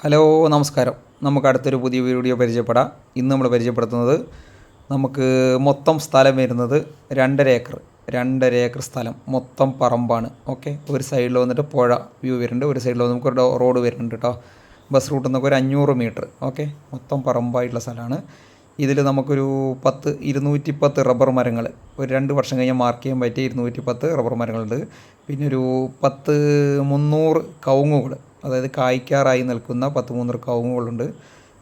Hello നമസ്കാരം. നമുക്ക് അടുത്തൊരു പുതിയ വീഡിയോ പരിചയപ്പെടാം. ഇന്ന് നമ്മൾ പരിചയപ്പെടുത്തുന്നത് നമുക്ക് മൊത്തം സ്ഥലം വരുന്നത് രണ്ടര ഏക്കർ രണ്ടര ഏക്കർ സ്ഥലം മൊത്തം പറമ്പാണ്. ഓക്കെ ഒരു സൈഡിൽ വന്നിട്ട് പുഴ വ്യൂ വരുന്നുണ്ട് ഒരു സൈഡിൽ നമുക്ക് റോഡ് വരുന്നുണ്ട് കേട്ടോ ബസ് റൂട്ടിൽ നിന്നൊക്കെ ഒരു അഞ്ഞൂറ് മീറ്റർ ഓക്കെ മൊത്തം പറമ്പായിട്ടുള്ള സ്ഥലമാണ്. ഇതിൽ നമുക്കൊരു പത്ത് ഇരുന്നൂറ്റി പത്ത് റബ്ബർ മരങ്ങൾ ഒരു രണ്ട് വർഷം കഴിഞ്ഞാൽ മാർക്ക് ചെയ്യാൻ പറ്റിയ ഇരുന്നൂറ്റി പത്ത് റബ്ബർ മരങ്ങളുണ്ട്. പിന്നെ ഒരു പത്ത് മുന്നൂറ് കവുങ്ങുകൾ അതായത് കായ്ക്കാറായി നിൽക്കുന്ന പത്ത് മൂന്ന് കവുങ്ങുകളുണ്ട്.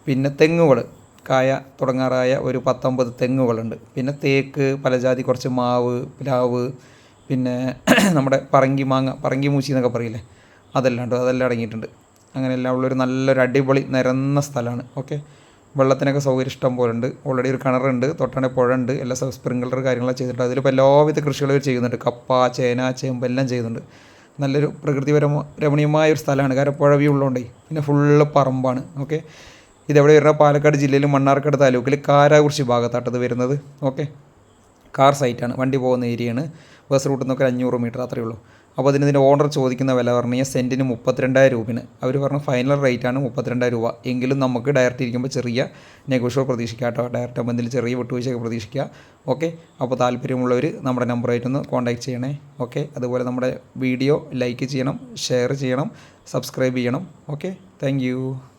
പിന്നെ തെങ്ങുകൾ കായ തുടങ്ങാറായ ഒരു പത്തൊമ്പത് തെങ്ങുകളുണ്ട്. പിന്നെ തേക്ക് പലജാതി കുറച്ച് മാവ് പ്ലാവ് പിന്നെ നമ്മുടെ പറങ്കി മാങ്ങ പറങ്കി മൂച്ചി എന്നൊക്കെ പറയില്ലേ? അതെല്ലാം അതെല്ലാം അടങ്ങിയിട്ടുണ്ട്. അങ്ങനെയെല്ലാം ഉള്ളൊരു നല്ലൊരു അടിപൊളി നിരന്ന സ്ഥലമാണ്. ഓക്കെ? വെള്ളത്തിനൊക്കെ സൗകര്യം ഇഷ്ടം പോലെ ഉണ്ട് ഓൾറെഡി ഒരു കിണറുണ്ട്. തൊട്ടാണെ പുഴ ഉണ്ട് എല്ലാ സ്പ്രിങ്ക്ലർ കാര്യങ്ങളൊക്കെ ചെയ്തിട്ടുണ്ട്. അതിലിപ്പോൾ എല്ലാവിധ കൃഷികളും ചെയ്യുന്നുണ്ട്. കപ്പ ചേന ചേമ്പ് എല്ലാം ചെയ്യുന്നുണ്ട്. നല്ലൊരു പ്രകൃതിപരമ രമണീയമായ ഒരു സ്ഥലമാണ്. കാരണം പുഴ വ്യൂ ഉള്ളതുകൊണ്ടേ പിന്നെ ഫുള്ള് പറമ്പാണ്. ഓക്കെ ഇതെവിടെ? വരുന്ന പാലക്കാട് ജില്ലയിൽ മണ്ണാർക്കാട് താലൂക്കിൽ കാരാകുറിശി ഭാഗത്താട്ടത് വരുന്നത്. ഓക്കെ കാർ സൈറ്റാണ് വണ്ടി പോകുന്ന ഏരിയയാണ്. ബസ് റൂട്ടിൽ നിന്നൊക്കെ അഞ്ഞൂറ് മീറ്റർ അത്രയേ ഉള്ളൂ. അപ്പോൾ അതിന് ഇതിന്റെ ഓണർ ചോദിക്കുന്ന വില പറഞ്ഞു കഴിഞ്ഞാൽ സെന്റിന് മുപ്പത്തിരണ്ടായിരം രൂപയാണ്. അവർ പറഞ്ഞ ഫൈനൽ റേറ്റ് ആണ് മുപ്പത്തിരണ്ടായിരം രൂപ. എങ്കിലും നമുക്ക് ഡയറക്റ്റ് ഇരിക്കുമ്പോൾ ചെറിയ നെഗോഷ്യബിൾ പ്രതീക്ഷിക്കാം കേട്ടോ. ഡയറക്റ്റ് എന്തെങ്കിലും ചെറിയ വിട്ടുവീഴ്ചയൊക്കെ പ്രതീക്ഷിക്കുക ഓക്കെ അപ്പോൾ താല്പര്യമുള്ളവർ നമ്മുടെ നമ്പറായിട്ടൊന്ന് കോൺടാക്റ്റ് ചെയ്യണേ. ഓക്കെ അതുപോലെ നമ്മുടെ വീഡിയോ ലൈക്ക് ചെയ്യണം ഷെയർ ചെയ്യണം സബ്സ്ക്രൈബ് ചെയ്യണം. Okay thank